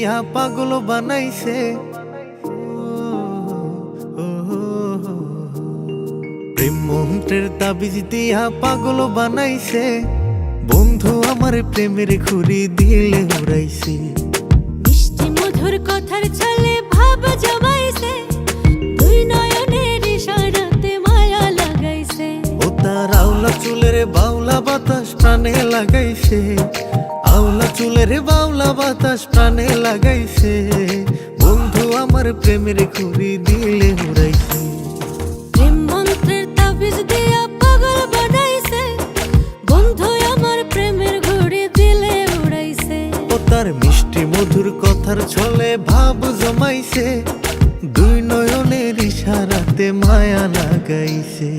দিয়া পাগল বানাইছে। প্রেম মন্ত্রের তাবিজ দিয়া পাগল বানাইছে। বন্ধু আমার প্রেমের ঘুরি দিলে উড়াইছে। মিষ্টি মধুর কথার ছলে ভাব জমাইছে। দুই নয়নের ইশারাতে মায়া লাগাইছে। ও তার আওলা চুলের বাউলা বাতাস প্রাণে লাগাইছে। আওলা চুলের বাউলা বাতাস প্রাণে লাগাইছে। বন্ধু আমার প্রেমের ঘুরি দিলে উড়াইছে প্রেম মন্ত্রের তাবিজ দিয়া পাগল বানাইছে। বন্ধু আমার প্রেমের ঘুড়ি দিলে উড়াইছে ও তার মিষ্টি মধুর কথার ছলে ভাব জমাইছে। দুই নয়নের ইশারাতে মায়া লাগাইছে।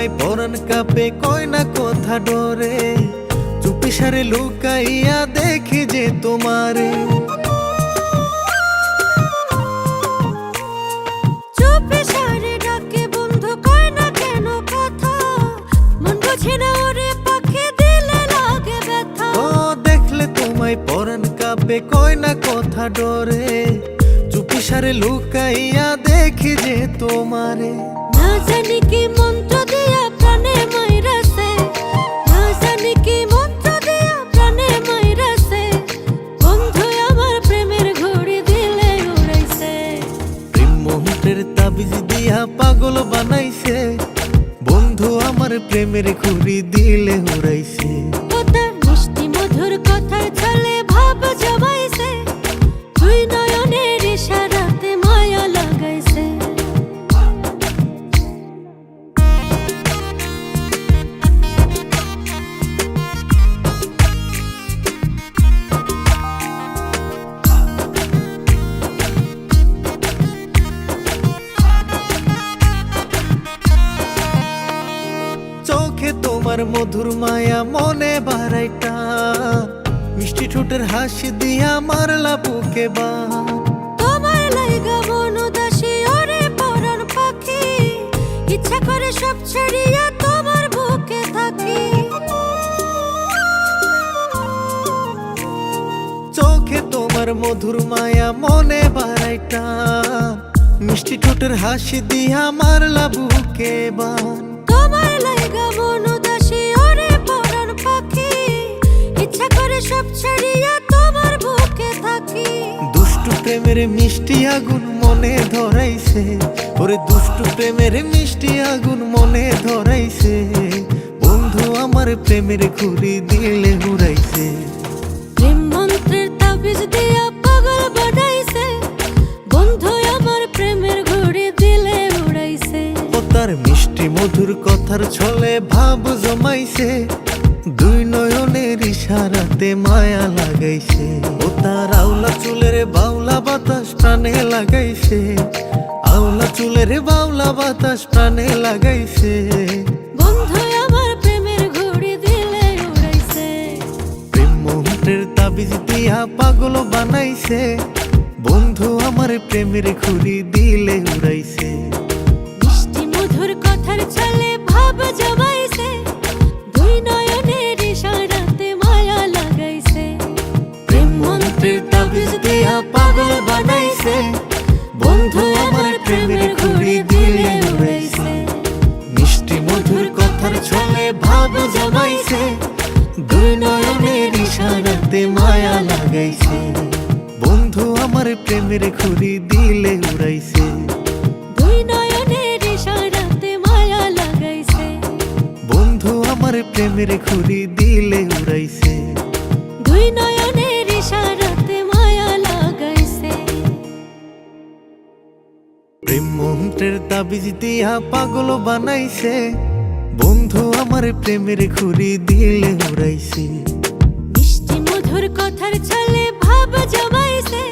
তোমায় পরান কাপে কয় না কথা ডরে। চুপি সারে লুকাইয়া দেখি যে তোমারে। কাপে কয় না কথা ডরে। চুপি সারে লুকাইয়া দেখি যে তোমারে। না জানি কি পাগল বানাইছে। বন্ধু আমার প্রেমের ঘুরি দিলে উড়াইছে তোমার মধুর মায়া মনে বারাইটা মিষ্টি ঠোঁটের হাসি দিয়া মারলা বুকে বা। তোমার লাইগা মন উদাসী ওরে পরাণ পাখি। ইচ্ছা করে সব ছাড়িয়া তোমার বুকে থাকি। চোখে তোমার মধুর মায়া মনে বারাইটা মিষ্টি ঠোঁটের হাসি দিয়া মারলা বুকে বান তোমার লাইগা মন সব ছাড়িয়া তোমার বুকে থাকি। দুষ্টু প্রেমের মিষ্টি আগুন মনে ধরাইছে। ওরে দুষ্টু প্রেমের মিষ্টি আগুন মনে ধরাইছে। বন্ধু আমার প্রেমের ঘুরি দিলে উড়াইছে প্রেম মন্ত্রের তাবিজ দিয়া পাগল বানাইছে। বন্ধু আমার প্রেমের ঘড়ি দিলে উড়াইছে। ও তার মিষ্টি মধুর কথার ছলে ভাব জমাইছে। দুই নয়নের ইশারাতে মায়া লাগাইছে। ও তার আওলা চুলের বাউলা বাতাস প্রাণে লাগাইছে। আওলা চুলের বাউলা বাতাস প্রাণে লাগাইছে। বন্ধু আমার প্রেমের ঘড়ি দিলে উড়াইছে। প্রেম মন্ত্রের তাবিজ দিয়া পাগল বানাইছে। বন্ধু আমার প্রেমের ঘুরি দিলে উড়াইছে। মিষ্টি মধুর কথার ছলে ভাব জমাইছে মন্ত্রের তাবিজ দিয়া পাগল বানাইছে। বন্ধু আমার প্রেমের ঘুরি দিলে উড়াইছে। মিষ্টি মধুর কথার ছলে ভাব জমাইছে। দুই নয়নের ইশারাতে মায়া লাগাইছে। বন্ধু আমার প্রেমের ঘুরি দিলে উড়াইছে। দুই নয়নের ইশারাতে মায়া লাগাইছে। বন্ধু আমার প্রেমের ঘুরি দিলে উড়াইছে। দুই নয়নের কষ্টের তাবিজ দিয়া পাগল বানাইছে। বন্ধু আমার প্রেমের ঘুরি দিলে উড়াইছে। মিষ্টি মধুর কথার ছলে ভাব জমাইছে।